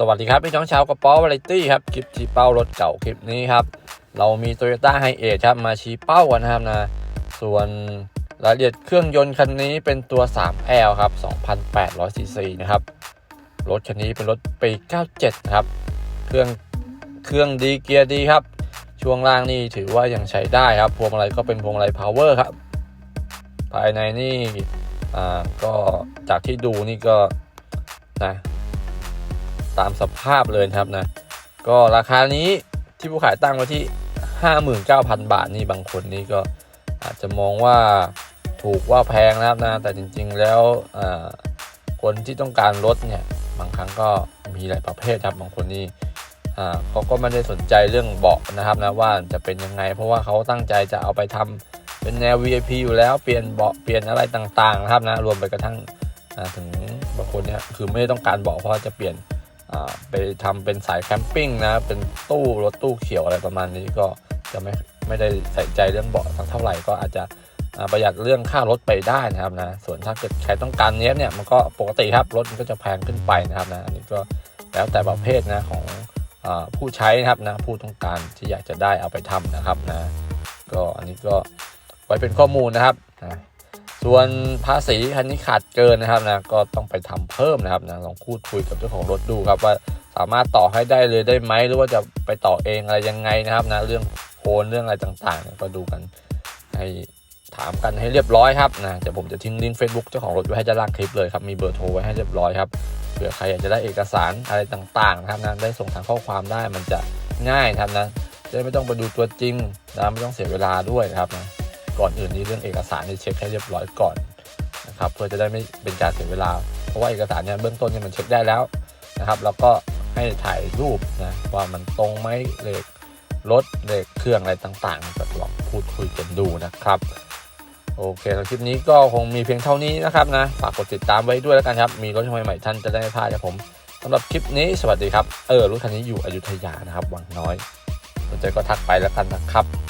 สวัสดีครับพี่น้องชาวกระป๋อวาไรตี้ครับคลิปชี้เป้ารถเก่าคลิปนี้ครับ เรามี Toyota h i a c e ครับมาชี้เป้ากันครับนะส่วนรายละเอียดเครื่องยนต์คันนี้เป็นตัว 3L ครับ2,800ซีซีนะครับรถคันนี้เป็นรถปี 97 ครับ เครื่องเครื่องดีเกียร์ดีครับ ช่วงล่างนี่ถือว่ายังใช้ได้ครับพวงมาลัยก็เป็นพวงมาลัยพาวเวอร์ครับ ภายในนี่อ่าก็จากที่ดูนี่ก็นะ ตามสภาพเลยครับนะ ก็ราคานี้ที่ผู้ขายตั้งไว้ที่ 59,000 บาทนี่บางคนนี่ก็อาจจะมองว่าถูกว่าแพงนะครับนะแต่จริง ๆ แล้วคนที่ต้องการรถเนี่ยบางครั้งก็มีหลายประเภทครับบางคนนี่อ่าเขาก็ไม่ได้สนใจเรื่องเบาะนะครับนะว่าจะเป็นยังไง เพราะว่าเขาตั้งใจจะเอาไปทำเป็นแนว VIP อยู่แล้วเปลี่ยนเบาะเปลี่ยนอะไรต่างๆนะครับนะรวมไปกระทั่งถึงบางคนเนี่ยคือไม่ได้ต้องการเบาะเพราะจะเปลี่ยน ไปทำเป็นสายแคมปิ้งนะ เป็นตู้รถตู้เขียวอะไรประมาณนี้ก็จะไม่ไม่ได้ใส่ใจเรื่องเบาะสักเท่าไหร่ก็อาจจะประหยัดเรื่องค่ารถไปได้นะครับนะ ส่วนถ้าเกิดใครต้องการเนี้ยเนี่ยมันก็ปกติครับรถมันก็จะแพงขึ้นไปนะครับนะอันนี้ก็แล้วแต่ประเภทนะของอผู้ใช้นะครับนะผู้ต้องการที่อยากจะได้เอาไปทำนะครับนะก็อันนี้ก็ไว้เป็นข้อมูลนะครับนะ ส่วนภาษีคันนี้ขาดเกินนะครับนะก็ต้องไปทำเพิ่มนะครับนะลองพูดคุยกับเจ้าของรถดูครับว่าสามารถต่อให้ได้เลยได้ไหมหรือว่าจะไปต่อเองอะไรยังไงนะครับนะเรื่องโคนเรื่องอะไรต่างๆ ก็ดูกันให้ถามกันให้เรียบร้อยครับนะเดี๋ยวผมจะทิ้งลิงก์ Facebook เจ้าของรถไว้ให้ด้านล่างคลิปเลยครับมีเบอร์โทรไว้ให้เรียบร้อยครับเผื่อใครอยากจะได้เอกสารอะไรต่างๆนะครับนะได้ส่งทางข้อความได้มันจะง่ายนะครับนะจะไม่ต้องไปดูตัวจริงนะไม่ต้องเสียเวลาด้วยนะครับนะ ก่อนอื่นนี้เรื่องเอกสารนี่เช็คให้เรียบร้อยก่อนนะครับเพื่อจะได้ไม่เป็นการเสียเวลา เพราะว่าเอกสารเนี่ยเบื้องต้นเนี่ยมันเช็คได้แล้วนะครับแล้วก็ให้ถ่ายรูปนะว่ามันตรงไหมเลขรถเลขเครื่องอะไรต่างๆก็ลองพูดคุยกันดูนะครับโอเคสำหรับคลิปนี้ก็คงมีเพียงเท่านี้นะครับนะฝากกดติดตามไว้ด้วยแล้วกันครับ มีรถใหม่ๆท่านจะได้ไม่พลาดจากผมสำหรับคลิปนี้สวัสดีครับ เออรถคันนี้อยู่อยุธยานะครับ วังน้อยสนใจก็ทักไปแล้วกันนะครับ